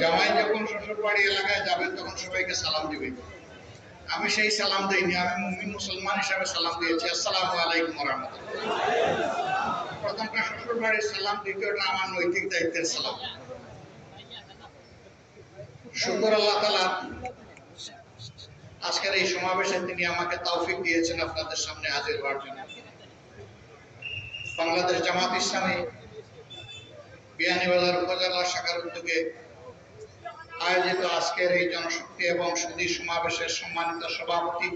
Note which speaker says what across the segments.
Speaker 1: জামাই যখন শ্বশুর বাড়ি এলাকায় যাবেন তখন সবাইকে সালাম দিবেন আমি সেই সালাম দিইনি, আমি মুমিন মুসলমান হিসাবে সালাম দিয়েছি। আসসালামু আলাইকুম রহমতুল্লাহ প্রথমটা শ্বশুর বাড়ির সালাম, দ্বিতীয়টা আমার নৈতিক দায়িত্বের সালাম। আল্লাহ তালা আজকের এই সমাবেশে তিনি আমাকে তৌফিক দিয়েছেন আপনাদের সামনে হাজির হওয়ার জন্য। বাংলাদেশ জামাত ইসলামী বিয়ানীবাজার উপজেলা শাখার উদ্যোগে আয়োজিত আজকের এই জনশক্তি এবং সুদী সমাবেশের সম্মানিত সভাপতি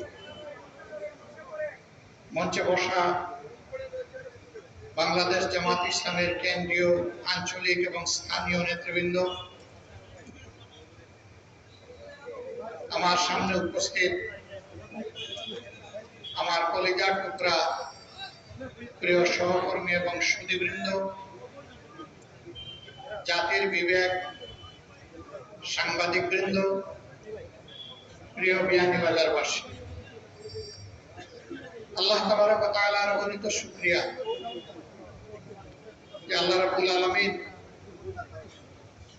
Speaker 1: মঞ্চে বসা বাংলাদেশ জামাত ইসলামের কেন্দ্রীয় আঞ্চলিক এবং স্থানীয় নেতৃবৃন্দ, আমার সামনে উপস্থিত আমার কলিজার টুকরা প্রিয় সহকর্মী এবং সুদীবৃন্দ জাতির বিবেক সাংবাদিক বৃন্দ প্রিয় বিয়ানীবাজারবাসী আল্লাহ তাবারক তাআলার অগণিত শুকরিয়া আল্লাহ রাব্বুল আলামিন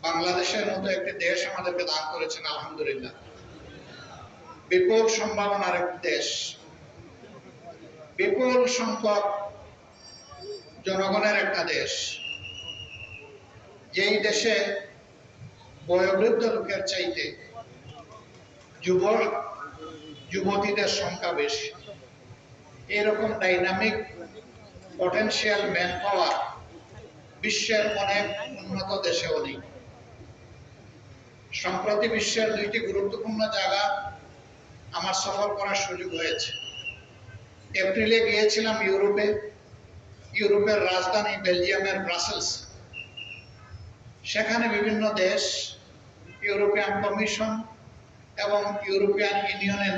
Speaker 1: বাংলাদেশের মতো একটি দেশ আমাদেরকে দান করেছেন, আলহামদুলিল্লাহ। বিপুল সম্ভাবনার একটি দেশ। বিপুল সংখ্যক জনগণের একটা দেশ। যেই দেশে বয়োবৃদ্ধ লোকের চাইতে যুব যুবতীদের সংখ্যা বেশি, এরকম ডাইনামিক পটেনশিয়াল ম্যান পাওয়ার বিশ্বের অনেক উন্নত দেশেও নেই। সম্প্রতি বিশ্বের দুইটি গুরুত্বপূর্ণ জায়গা আমার সফর করার সুযোগ হয়েছে। এপ্রিলে গিয়েছিলাম ইউরোপে। ইউরোপের রাজধানী বেলজিয়ামের ব্রাসেলস। সেখানে বিভিন্ন দেশ, ইউরোপিয়ান কমিশন এবং ইউরোপিয়ান ইউনিয়নের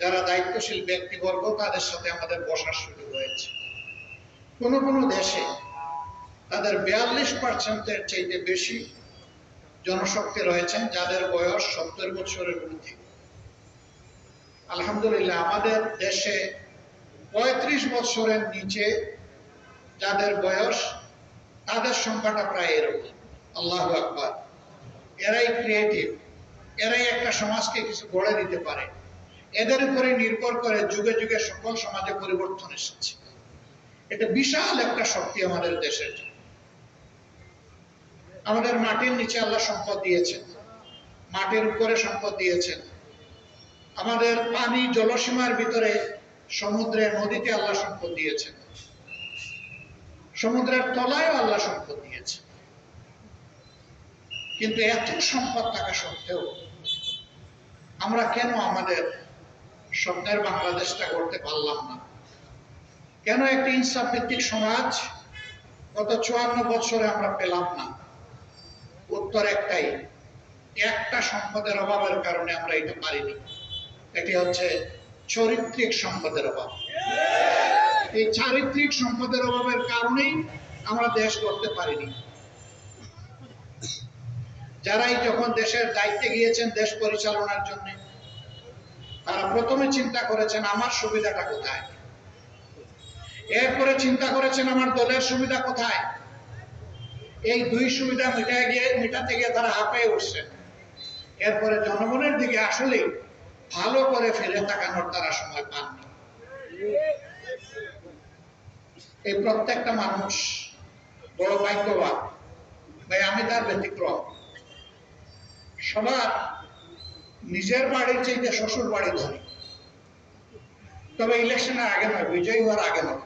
Speaker 1: যারা দায়িত্বশীল ব্যক্তিবর্গ, তাদের সাথে আমাদের বসার সুযোগ হয়েছে কোনো কোনো দেশে তাদের বিয়াল্লিশ পার্সেন্টের চাইতে বেশি জনশক্তি রয়েছেন, যাদের বয়স সত্তর বছরের ঊর্ধ্বে। আলহামদুলিল্লাহ, আমাদের দেশে পঁয়ত্রিশ বছরের নিচে যাদের বয়স, তাদের সংখ্যাটা প্রায় এরকম। আল্লাহ আকবর। এরাই ক্রিয়েটিভ এরাই একটা সমাজকে কিছু গড়ে দিতে পারে। এদের উপরে নির্ভর করে যুগে যুগে সকল সমাজে পরিবর্তন এসেছে। এটা বিশাল একটা শক্তি আমাদের দেশের জন্য। আমাদের মাটির নিচে আল্লাহ সম্পদ দিয়েছেন। মাটির উপরে সম্পদ দিয়েছেন। আমাদের পানি জলসীমার ভিতরে সমুদ্রে, নদীতে আল্লাহ সম্পদ দিয়েছেন। সমুদ্রের তলায় আল্লাহ সম্পদ দিয়েছে কিন্তু এত সম্পদ থাকা সত্ত্বেও আমরা কেন আমাদের স্বপ্নের বাংলাদেশটা করতে পারলাম না? কেন একটি ইনসাফ ভিত্তিক সমাজ গত চুয়ান্ন বছরে আমরা পেলাম না? উত্তর একটাই, একটা সম্পদের অভাবের কারণে আমরা এটা পারিনি। এটি হচ্ছে চরিত্রিক সম্পদের অভাব। এই চারিত্রিক সম্পদের অভাবের কারণেই আমরা দেশ করতে পারিনি। যারাই যখন দেশের দায়িত্বে গিয়েছেন দেশ পরিচালনার জন্য, তারা প্রথমে চিন্তা করেছেন, আমার সুবিধাটা কোথায়? এরপরে চিন্তা করেছেন, আমার দলের সুবিধা কোথায়? এই দুই সুবিধা মিটায় গিয়ে, মিটাতে গিয়ে তারা হাঁপিয়ে উঠছেন। এরপরে জনগণের দিকে আসলে ভালো করে ফেলে তাকানোর তারা সময় পাননি। এই প্রত্যেকটা মানুষ বড় ভাগ্যবান। ভাই, আমি তার ব্যতিক্রম। সবার নিজের বাড়ির চাইতে শ্বশুর বাড়ি ধরি। তবে ইলেকশনের আগে নয়, বিজয়ী হওয়ার আগে নয়।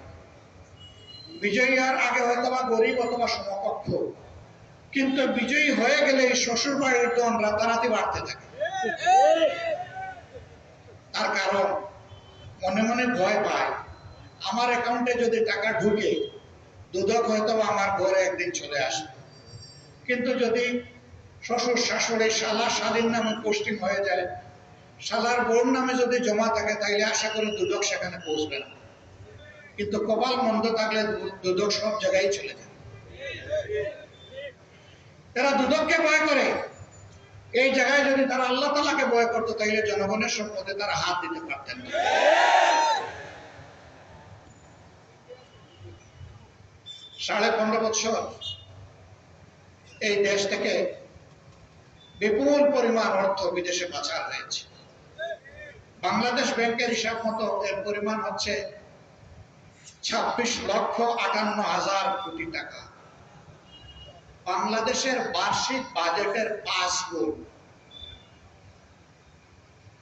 Speaker 1: বিজয়ী হওয়ার আগে হয়তো বা গরিব অথবা সমকক্ষ। কিন্তু বিজয়ী হয়ে গেলে এই শ্বশুর বাড়ির দন রাতারাতি বাড়তে থাকে। তার কারণ, মনে মনে ভয় পায়, আমার অ্যাকাউন্টে যদি টাকা ঢুকে, দুদক হয়তো আমার ঘরে একদিন চলে আসবে। কিন্তু যদি শ্বশুর শাশুড়ি শালা শালীর নামে পোস্টিং হয়ে যায়। শালার বোন নামে যদি জমা থাকে, তাইলে আশা করি দুদক সেখানে পৌঁছবে না। কিন্তু কপাল মন্দ থাকলে দুদক সব জায়গায় চলে যায়। এরা দুদককে ভয় করে। এই জায়গায় যদি তারা আল্লাহ তালাকে ভয় করতো তাহলে জনগণের সম্পদে তারা হাত দিতে পারতেন না। সাড়ে পনেরো বছর এই দেশ থেকে বিপুল পরিমাণ অর্থ বিদেশে পাচার হয়েছে। বাংলাদেশ ব্যাংকের হিসাব মতো এর পরিমাণ হচ্ছে ছাব্বিশ লক্ষ আটান্ন হাজার কোটি টাকা। বাংলাদেশের বার্ষিক বাজেটের পাঁচ গুণ।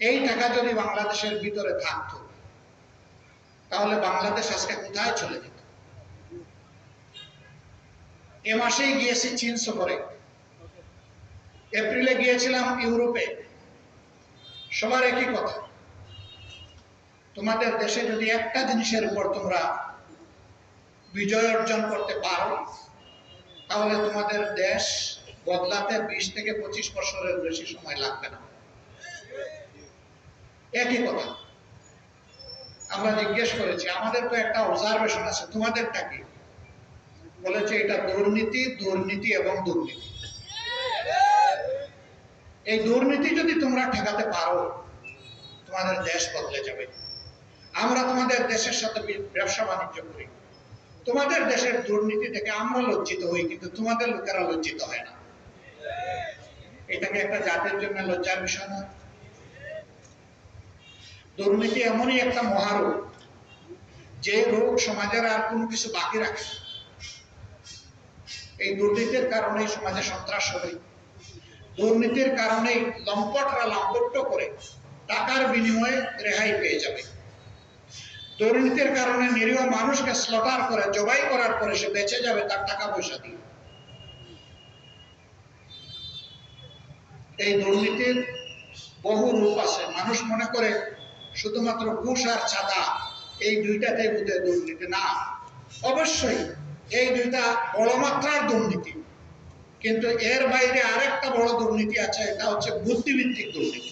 Speaker 1: এই টাকা যদি বাংলাদেশের ভিতরে থাকতো, তাহলে বাংলাদেশ আজকে কোথায় চলে যেত? এ মাসেই গিয়েছি চীন সফরে এপ্রিলে গিয়েছিলাম ইউরোপে। সবার একই কথা। তোমাদের দেশে যদি একটা জিনিসের উপর তোমরা বিজয় অর্জন করতে পারো, তাহলে তোমাদের দেশ বদলাতে বিশ থেকে পঁচিশ বছরের বেশি সময় লাগবে না। একই কথা। আমরা জিজ্ঞেস করেছি, আমাদের তো একটা অবজারভেশন আছে, তোমাদেরটা কি? বলেছে, এটা দুর্নীতি দুর্নীতি এবং দুর্নীতি। এই দুর্নীতি যদি তোমরা ঠেকাতে পারো, তোমাদের দেশ বদলে যাবে। আমরা তোমাদের দেশের সাথে ব্যবসা বাণিজ্য করি। তোমাদের দেশের দুর্নীতি থেকে আমরা লজ্জিত হই, কিন্তু তোমাদের লোকেরা লজ্জিত হয় না। এটাকে একটা জাতির জন্য লজ্জার বিষয় না। দুর্নীতি এমনই একটা মহারোগ, যে রোগ সমাজের আর কোনো কিছু বাকি রাখে এই দুর্নীতির কারণে সমাজে সন্ত্রাস হবে। দুর্নীতির কারণে লম্পটরা লম্পট্য করে টাকার বিনিময়ে রেহাই পেয়ে যাবে। দুর্নীতির কারণে নিরীহ মানুষকে স্লটার করে, জবাই করার পরে সে বেঁচে যাবে তার টাকা পয়সা দিয়ে। এই দুর্নীতির বহু রূপ আছে। মানুষ মনে করে শুধুমাত্র ঘুষ আর চাঁদা এই দুইটাতেই বোধহয় দুর্নীতি। না, অবশ্যই এই দুইটা বড় মাত্রার দুর্নীতি। কিন্তু এর বাইরে আরেকটা বড় দুর্নীতি আছে, এটা হচ্ছে বুদ্ধিভিত্তিক দুর্নীতি।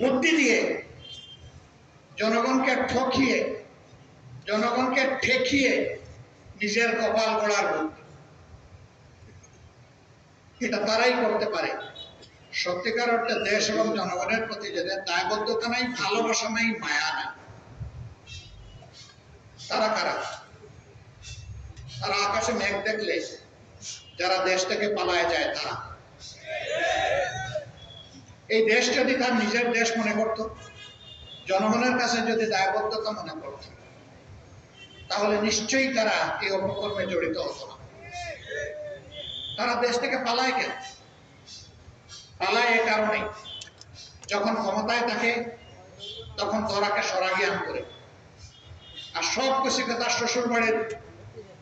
Speaker 1: বুদ্ধি দিয়ে জনগণকে ঠকিয়ে, জনগণকে ঠেকিয়ে নিজের কপাল গড়ার বুদ্ধি। এটা তারাই করতে পারে। সত্যিকার অর্থে দেশ এবং জনগণের প্রতি যাদের দায়বদ্ধতা নাই, ভালোবাসা নাই, মায়া নাই, তারা কারা? তারা আকাশে মেঘ দেখলে যারা দেশ থেকে পালায় যায় তারা। এই দেশ যদি তার নিজের দেশ মনে করত, জনগণের কাছে যদি দায়বদ্ধতা মনে করত, তাহলে নিশ্চয়ই তারা এই অপকর্মে জড়িত হতো না। তারা দেশ থেকে পালায় কেন? পালায় এ কারণে যখন ক্ষমতায় থাকে, তখন তোরাকে সরাগিয়ান করে। আর সব কিছুকে তার শ্বশুর বাড়ির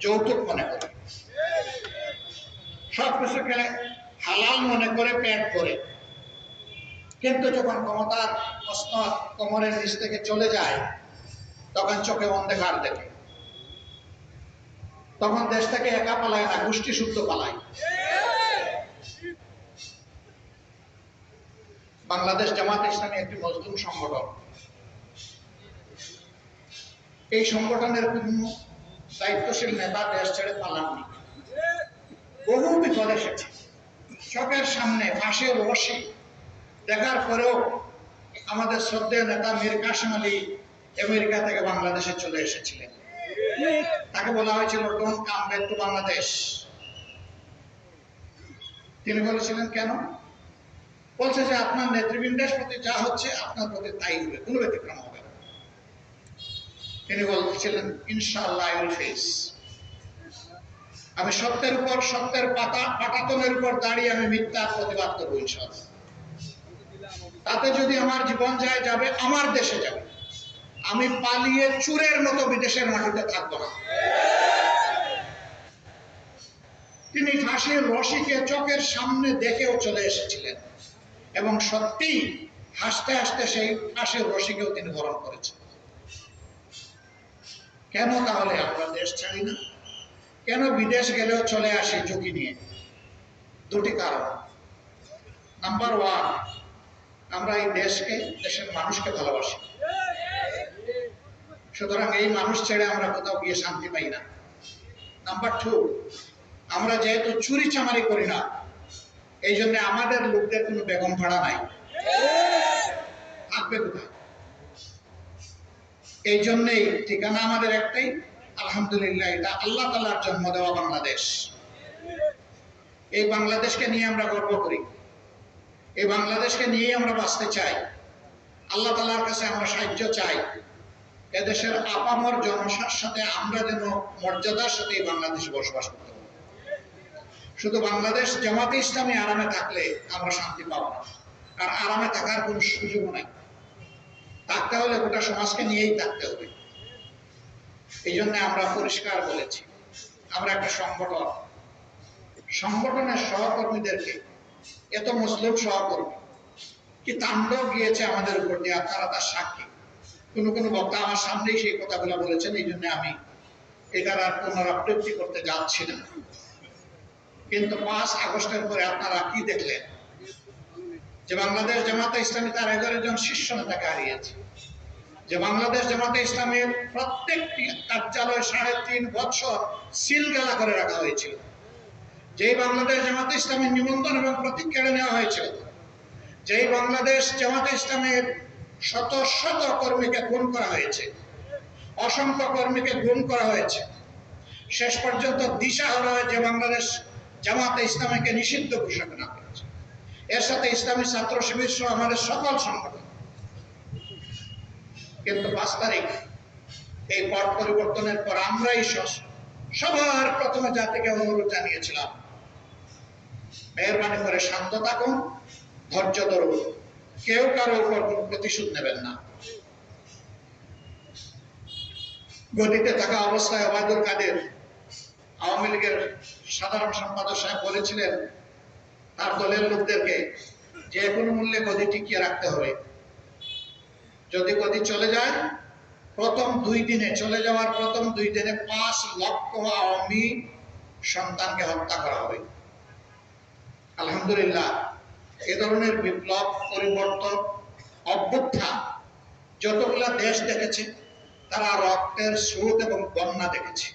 Speaker 1: যৌতুক মনে করে। সব কিছুকে হালাল মনে করে পেট করে কিন্তু যখন ক্ষমতার মসনদ কোমরের নিচ থেকে চলে যায়, তখন চোখে অন্ধকার দেখে। তখন দেশ থেকে একা পালায় না, গোষ্ঠী শুদ্ধ পালায়। বাংলাদেশ জামাত ইসলামী একটি মজলুম সংগঠন। এই সংগঠনের কোন দায়িত্বশীল নেতা দেশ ছেড়ে পালাননি। বহু বিপদ এসেছে। চোখের সামনে ফাঁসে রশি দেখার পরেও আমাদের শ্রদ্ধেয় নেতা মীর কাসিম আলী আমেরিকা থেকে বাংলাদেশে চলে এসেছিলেন। তাকে বলা হয়েছিল don't come back to Bangladesh তিনি বলেছিলেন, কেন? বলছে যে, আপনার নেতৃবৃন্দের প্রতি যা হচ্ছে, আপনার প্রতি তাই হবে, কোনো ব্যতিক্রম হবে তিনি বলছিলেন, ইনশাআল্লাহ আই উইল ফেস আমি সত্যের উপর, সত্যের পাতা, পাটাতনের উপর দাঁড়িয়ে আমি মিথ্যার প্রতিবাদ করব তাতে যদি আমার জীবন যায়, যাবে, আমার দেশে যাবে। আমি পালিয়ে চুরের মতো বিদেশের মাটিতে থাকব না। তিনি ফাঁসির রশিকে চোখের সামনে দেখেও চলে এসেছিলেন এবং সত্যি হাসতে হাসতে সেই ফাঁসির রশিকেও তিনি বরণ করেছেন। কেন তাহলে আমরা দেশ ছাড়ি না? কেন বিদেশ গেলেও চলে আসি ঝুঁকি নিয়ে? দুটি কারণ। নাম্বার ওয়ান আমরা এই দেশকে, দেশের মানুষকে ভালোবাসি। সুতরাং এই মানুষ ছেড়ে আমরা কোথাও গিয়ে শান্তি পাই না। নাম্বার টু আমরা যেহেতু চুরি চামারি করি না, এই জন্য আমাদের লোকদের কোনো বেগম ভাড়া নাই। থাকবে কোথায়? এই জন্যেই ঠিকানা আমাদের একটাই আলহামদুলিল্লাহ, এটা আল্লাহ তালার জন্ম দেওয়া বাংলাদেশ। এই বাংলাদেশকে নিয়ে আমরা গর্ব করি। এই বাংলাদেশকে নিয়ে আমরা বাঁচতে চাই। আল্লাহ তালার কাছে আমরা সাহায্য চাই। এদেশের আপামর জনসার সাথে আমরা যেন মর্যাদার সাথে এই বাংলাদেশে বসবাস করতে শুধু বাংলাদেশ জামাতে ইসলামী আরামে থাকলে আমরা শান্তি পাবো না। আর আরামে থাকার কোনো সুযোগ নাই। থাকতে হলে গোটা সমাজকে নিয়েই থাকতে হবে। এই জন্য আমরা পরিষ্কার বলেছি, আমরা একটা সংগঠন। সংগঠনের সহকর্মীদেরকে এত মুসলিম সহকর্মী, কি তাণ্ডব গিয়েছে আমাদের উপর দিয়ে আপনারা তার সাক্ষী। কোনো কোনো বক্তা আমার সামনেই সেই কথাগুলো বলেছেন এই জন্য আমি এটার আর পুনরাবৃত্তি করতে যাচ্ছি না। কিন্তু পাঁচ আগস্টের পরে আপনারা কি দেখলেন? যে বাংলাদেশ জামাতে ইসলামী তার এগারো জন শীর্ষ নেতাকে হারিয়েছে। যে বাংলাদেশ জামাতে ইসলামের প্রত্যেকটি কার্যালয় সাড়ে তিন বছর সিলগালা করে রাখা হয়েছিল। যেই বাংলাদেশ জামাতে ইসলামের নিবন্ধন এবং প্রতীক কেড়ে নেওয়া হয়েছিল, যেই বাংলাদেশ জামাতে ইসলামের শত শত কর্মীকে খুন করা হয়েছে, অসংখ্য কর্মীকে গুম করা হয়েছে, শেষ পর্যন্ত দিশা হয়ে যে বাংলাদেশ জামাতে ইসলামীকে নিষিদ্ধ ঘোষণা করেছে। এর সাথে ইসলামী ছাত্র শিবির সহ আমাদের সকল সংগঠন কিন্তু পাঁচ তারিখ এই পট পরিবর্তনের পর আমরাই সবার প্রথমে জাতিকে অনুরোধ জানিয়েছিলাম, মেহরবানি করে শান্ত থাকুন, ধৈর্য ধরুন। কেউ কারও উপর প্রতিশোধ নেবেন না। গদিতে থাকা অবস্থায় ওবায়দুল কাদের আওয়ামী লীগের সাধারণ সম্পাদক সাহেব বলেছিলেন, তার দলের লোকদেরকে যে কোনো মূল্যে গদি টিকিয়ে রাখতে হবে। যদি গদি চলে যায়, প্রথম দুই দিনে চলে যাওয়ার প্রথম দুই দিনে পাঁচ লক্ষ আওয়ামী সন্তানকে হত্যা করা হবে। আলহামদুলিল্লাহ, এ ধরনের বিপ্লব, পরিবর্তন, অভ্যুত্থান, যতগুলা দেশ দেখেছে, তারা রক্তের স্রোত এবং বন্যা দেখেছে।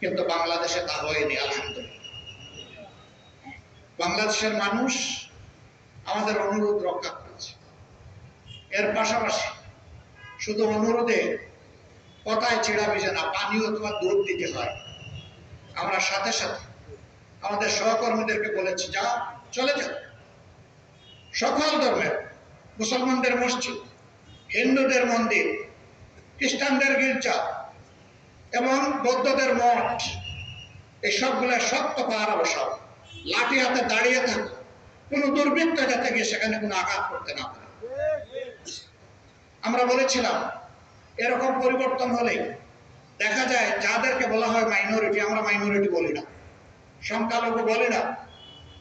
Speaker 1: কিন্তু বাংলাদেশে তা হয়নি, আলহামদুলিল্লাহ। বাংলাদেশের মানুষ আমাদের অনুরোধ রক্ষা এর পাশাপাশি শুধু অনুরোধে কথায় ছেড়া ভিজে না পানি অথবা দূর দিতে হয়। আমরা সাথে সাথে আমাদের সহকর্মীদেরকে বলেছি যা চলে যাও। সকল ধর্মের মুসলমানদের মসজিদ, হিন্দুদের মন্দির, খ্রিস্টানদের গির্জা এবং বৌদ্ধদের মঠ, এই সবগুলা শক্ত পাহারা বসাও লাঠি হাতে দাঁড়িয়ে থাকো। কোনো দুর্বৃত্ত যাতে গিয়ে সেখানে কোনো আঘাত করতে না পারে। আমরা বলেছিলাম, এরকম পরিবর্তন হলে দেখা যায় যাদেরকে বলা হয় মাইনরিটি আমরা মাইনরিটি বলি না। সংখ্যালঘু বলি না।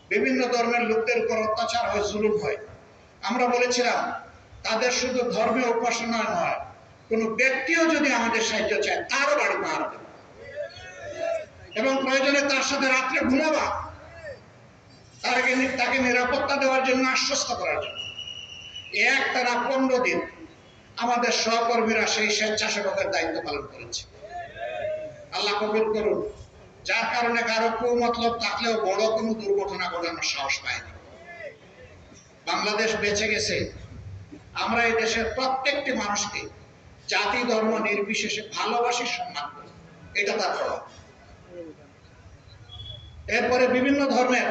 Speaker 1: বিভিন্ন ধর্মের লোকদের উপর অত্যাচার হয়, জুলুম হয়। আমরা বলেছিলাম, তাদের শুধু ধর্মীয় উপাসনা নয়, কোন ব্যক্তিও যদি আমাদের সাহায্য চায়, তারও বাড়ি দেবে। এবং প্রয়োজনে তার সাথে রাত্রে ঘুমাবা। তাকে তাকে নিরাপত্তা দেওয়ার জন্য আশ্বস্ত করার জন্য। এক তারা পনেরো দিন। আমাদের সহকর্মীরা সেই স্বেচ্ছাসেবকের দায়িত্ব পালন করেছে। আল্লাহ কবুল করুন। যার কারণে কারও মতলব থাকলেও বড় কোনো দুর্ঘটনা ঘটানোর সাহস পায়নি। বাংলাদেশ বেঁচে গেছে। আমরা এই দেশের প্রত্যেকটি মানুষকে জাতি, ধর্ম নির্বিশেষে ভালোবাসি, সম্মান করি। এটা তার প্রভাব এরপরে বিভিন্ন ধর্মের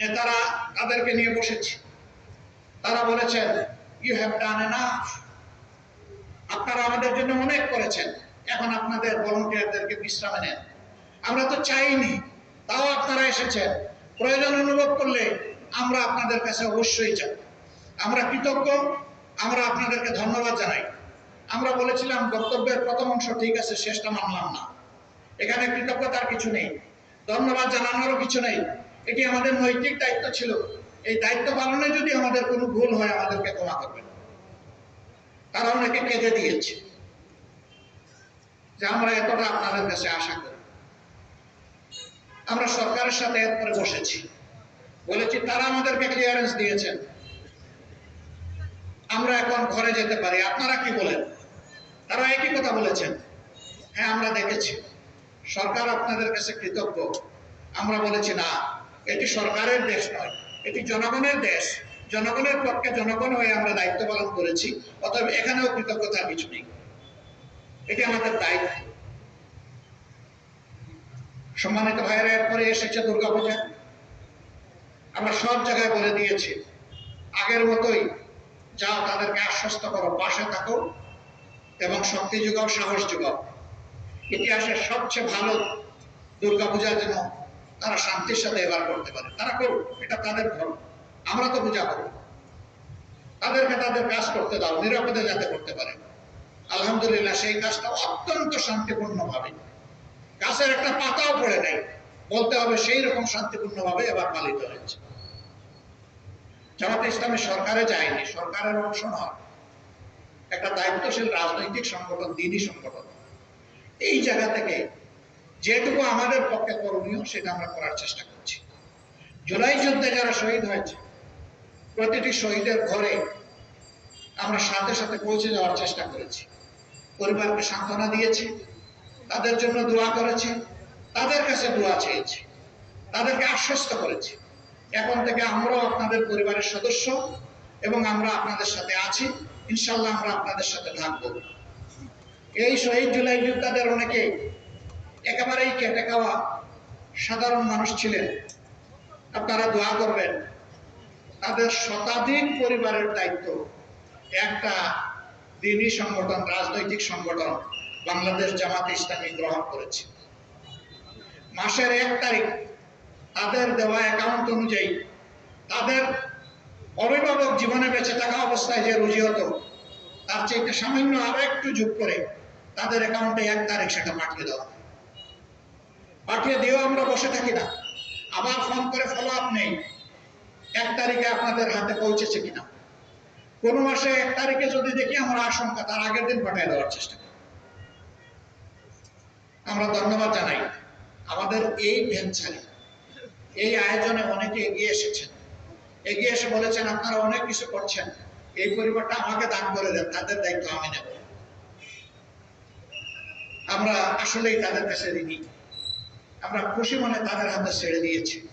Speaker 1: নেতারা তাদেরকে নিয়ে বসেছে। তারা বলেছেন ইউ হ্যাভ ডান এনাফ আপনারা আমাদের জন্য অনেক করেছেন। এখন আপনাদের ভলেন্টিয়ারদেরকে বিশ্রামে নেন। আমরা তো চাইনি, তাও আপনারা এসেছেন। প্রয়োজন অনুভব করলে আমরা আপনাদের কাছে অবশ্যই যাব। আমরা কৃতজ্ঞ, আমরা আপনাদেরকে ধন্যবাদ জানাই। আমরা বলেছিলাম, বক্তব্যের প্রথম অংশ ঠিক আছে, শেষটা মানলাম না। এখানে কৃতজ্ঞতার কিছু নেই। ধন্যবাদ জানানোরও কিছু নেই। এটি আমাদের নৈতিক দায়িত্ব ছিল। এই দায়িত্ব পালনে যদি আমাদের কোনো ভুল হয়, আমাদেরকে ক্ষমা করবেন। তারা অনেকে কেঁদে দিয়েছে যে আমরা এতটা আপনাদের কাছে আশা করি। আমরা সরকারের সাথে এরপরে বসেছি। বলেছি, তারা আমাদেরকে ক্লিয়ারেন্স দিয়েছেন। আমরা এখন ঘরে যেতে পারি। আপনারা কি বলেন? তারা একই কথা বলেছেন। হ্যাঁ আমরা দেখেছি। সরকার আপনাদের কাছে কৃতজ্ঞ। আমরা বলেছি, না, এটি সরকারের দেশ নয়, এটি জনগণের দেশ। জনগণের পক্ষে জনগণ হয়ে আমরা দায়িত্ব পালন করেছি, অতএব এখানেও কৃতজ্ঞতার কিছু নেই। এটি আমাদের দায়িত্ব। সম্মানিত ভাইয়েরা, এরপরে এসেছে দুর্গাপূজা আমরা সব জায়গায় বলে দিয়েছি, আগের মতোই যাও তাদেরকে আশ্বস্ত করো, পাশে থাকো এবং শক্তি যোগাও, সাহস যোগাও। ইতিহাসের সবচেয়ে ভালো দুর্গাপূজা যেন তারা শান্তির সাথে এবার করতে পারে। তারা করুক, এটা তাদের ধর্ম। আমরা তো পূজা করব তাদেরকে তাদের কাজ করতে দাও, নিরাপদে যাতে করতে পারে। আলহামদুলিল্লাহ, সেই কাজটা অত্যন্ত শান্তিপূর্ণ ভাবে গাছের একটা পাতাও পড়ে নাই। বলতে হবে সেই রকম শান্তিপূর্ণ ভাবে এবার পালিত হয়েছে। জামাতে ইসলামী সরকারে যায়নি, সরকারের অংশ নয় একটা দায়িত্বশীল রাজনৈতিক সংগঠন দিনই সংগঠন। এই জায়গা থেকে যেটুকু আমাদের পক্ষে করণীয়, সেটা আমরা করার চেষ্টা করছি। জুলাই যুদ্ধে যারা শহীদ হয়েছে প্রতিটি শহীদের ঘরে আমরা সাথে সাথে পৌঁছে যাওয়ার চেষ্টা করেছি। পরিবারকে সান্ত্বনা দিয়েছি, তাদের জন্য দোয়া করেছি, তাদের কাছে দোয়া চেয়েছি, তাদেরকে আশ্বস্ত করেছি। এখন থেকে আমরাও আপনাদের পরিবারের সদস্য এবং আমরা আপনাদের সাথে আছি। ইনশাল্লাহ আমরা আপনাদের সাথে থাকব। এই শহীদ জুলাই যোদ্ধাদের অনেকে একেবারেই কেটে খাওয়া সাধারণ মানুষ ছিলেন। আপনারা দোয়া করবেন। তাদের শতাধিক পরিবারের দায়িত্ব। একটা দিনী সংগঠন, রাজনৈতিক সংগঠন বাংলাদেশ জামাত ইসলামী গ্রহণ করেছে। মাসের এক তারিখ তাদের দেওয়া অ্যাকাউন্ট অনুযায়ী তাদের অভিভাবক জীবনে বেঁচে থাকা অবস্থায় যে রুজি হতো, তার চেয়ে সামান্য আরও একটু যোগ করে তাদের অ্যাকাউন্টে এক তারিখ সেটা পাঠিয়ে দেওয়া পাঠিয়ে দিয়েও আমরা বসে থাকি না। আবার ফোন করে ফলো আপ নেই। এক তারিখে আপনাদের হাতে পৌঁছেছে কিনা? কোন মাসে এক তারিখে যদি দেখি, আমরা আশঙ্কা তার আগের দিন পাঠিয়ে দেওয়ার চেষ্টা করি। আমরা ধন্যবাদ জানাই। আমাদের এই ভেঞ্চারে, এই আয়োজনে অনেকে এগিয়ে এসেছেন। এগিয়ে এসে বলেছেন, আপনারা অনেক কিছু করছেন। এই পরিবারটা আমাকে দান করে দেন, তাদের দায়িত্ব আমি নেব। আমরা আসলেই তাদের কাছে ঋণী। আমরা খুশি মনে তাদের হাতে ছেড়ে দিয়েছি।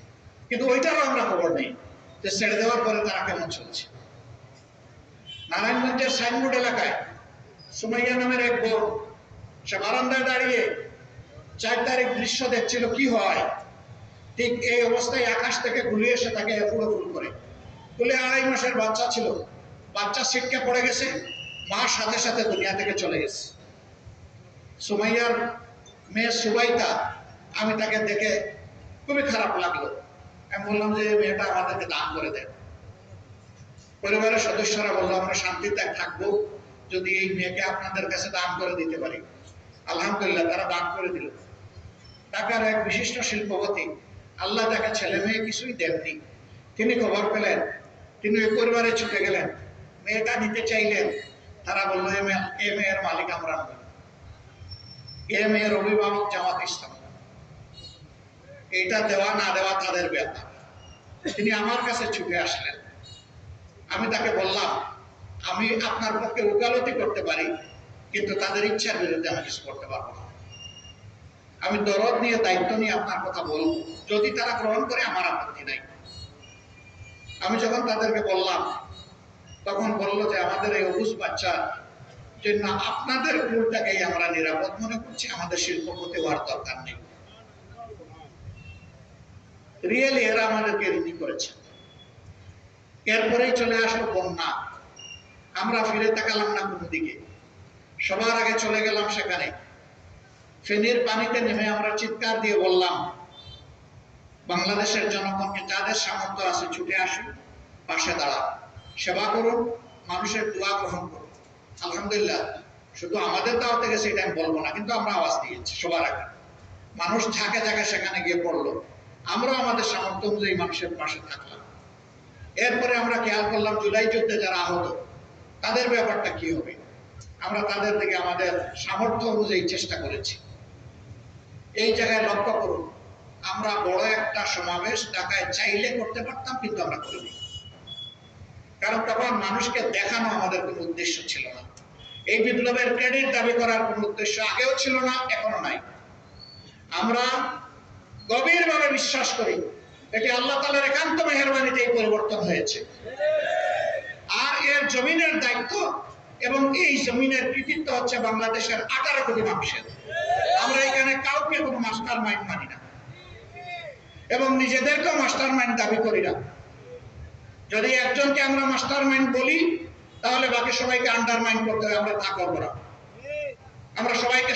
Speaker 1: কিন্তু ওইটারও আমরা খবর নেই। যে ছেড়ে দেওয়ার পরে তারা কেমন চলছে? নারায়ণগঞ্জের সাইনবোর্ড এলাকায় সুমাইয়া নামের এক বোন সে বারান্দায় দাঁড়িয়ে চার তারিখ দৃশ্য দেখছিল কি হয়। ঠিক এই অবস্থায় আকাশ থেকে ঘুরিয়ে এসে তাকে ফুলো ফুল করে। ফুলে আড়াই মাসের বাচ্চা ছিল। বাচ্চা ছিটকে পড়ে গেছে, মা সাথে সাথে দুনিয়া থেকে চলে গেছে। সুমাইয়ার মেয়ে সুবাইতা, আমি তাকে দেখে খুবই খারাপ লাগল। আমি বললাম যে, মেয়েটা আমাদেরকে দান করে পরিবারের সদস্যরা বলল, আমরা শান্তিতে থাকব যদি এই মেয়েকে আপনাদের কাছে দান করে দিতে পারি। আলহামদুলিল্লাহ, তারা দান করে দিল। ঢাকার এক বিশিষ্ট শিল্পপতি, আল্লাহ তাকে ছেলে মেয়ে কিছুই দেননি। তিনি খবর পেলেন, তিনি ওই পরিবারে ছুটে গেলেন। মেয়েটা নিতে চাইলেন। তারা বলল, এ মেয়ের মালিক আমরা এ মেয়ের অভিভাবক জামাত ইসলাম। এটা দেওয়া না দেওয়া তাদের ব্যাপার। তিনি আমার কাছে ছুটে আসলেন। আমি তাকে বললাম, আমি আপনার পক্ষে ওকালতি করতে পারি, কিন্তু তাদের ইচ্ছার বিরুদ্ধে আমি কিছু করতে পারব না। আমি দরদ নিয়ে, দায়িত্ব নিয়ে আপনার কথা বলব। যদি তারা গ্রহণ করে, আমার আপত্তি নাই। আমি যখন তাদেরকে বললাম, তখন বলল যে, আমাদের এই অবুজ বাচ্চা, যে না, আপনাদের কুলটাকেই আমরা নিরাপদ মনে করছি, আমাদের শিল্পপতি হওয়ার দরকার নেই। রিয়েলি এরা আমাদেরকে ঋণী করেছে। এরপরেই চলে আসলো বন্যা আমরা ফিরে তাকালাম না কোনো দিকে। সবার আগে চলে গেলাম সেখানে। ফেনীর পানিতে নেমে আমরা চিৎকার দিয়ে বললাম, বাংলাদেশের জনগণকে যাদের সামর্থ্য আছে ছুটে আসুন, পাশে দাঁড়ান। সেবা করুন, মানুষের দোয়া গ্রহণ করুন। আলহামদুলিল্লাহ, শুধু আমাদের দাওয়াতে গেছে এটা আমি বলব না, কিন্তু আমরা আওয়াজ দিয়েছি সবার আগে। মানুষ ঝাঁকে ঝাঁকে সেখানে গিয়ে পড়ল। আমরা আমাদের সামর্থ্য অনুযায়ী মানুষের পাশে থাকলাম। এরপরে আমরা খেয়াল করলাম জুলাই যুদ্ধে যারা আহত, তাদের ব্যাপারটা কি হবে? আমরা তাদের দিকে আমাদের সামর্থ্য অনুযায়ী চেষ্টা করেছি। এই জায়গায় লক্ষ্য করুন, আমরা বড় একটা সমাবেশ ঢাকায় চাইলে করতে পারতাম, কিন্তু আমরা করিনি। কারণ তখন মানুষকে দেখানো আমাদের কোনো উদ্দেশ্য ছিল না। এই বিপ্লবের ক্রেডিট দাবি করার কোনো উদ্দেশ্য আগেও ছিল না, এখনও নাই। আমরা গভীরভাবে বিশ্বাস করি। এটি আল্লাহ তালার একান্ত মেহরবানিতে এই পরিবর্তন হয়েছে। আর এর জমিনের দায়িত্ব এবং এই জমিনের কৃতিত্ব হচ্ছে বাংলাদেশের আঠারো কোটি মানুষের। আমরা এখানে কাউকে কোনো মাস্টার মাইন্ড মানি না। এবং নিজেদেরকেও মাস্টার মাইন্ড দাবি করি না। যদি একজনকে আমরা মাস্টার মাইন্ড বলি, তাহলে বাকি সবাইকে আন্ডার মাইন্ড করতে হবে, আমরা তা করব না। আমরা সবাইকে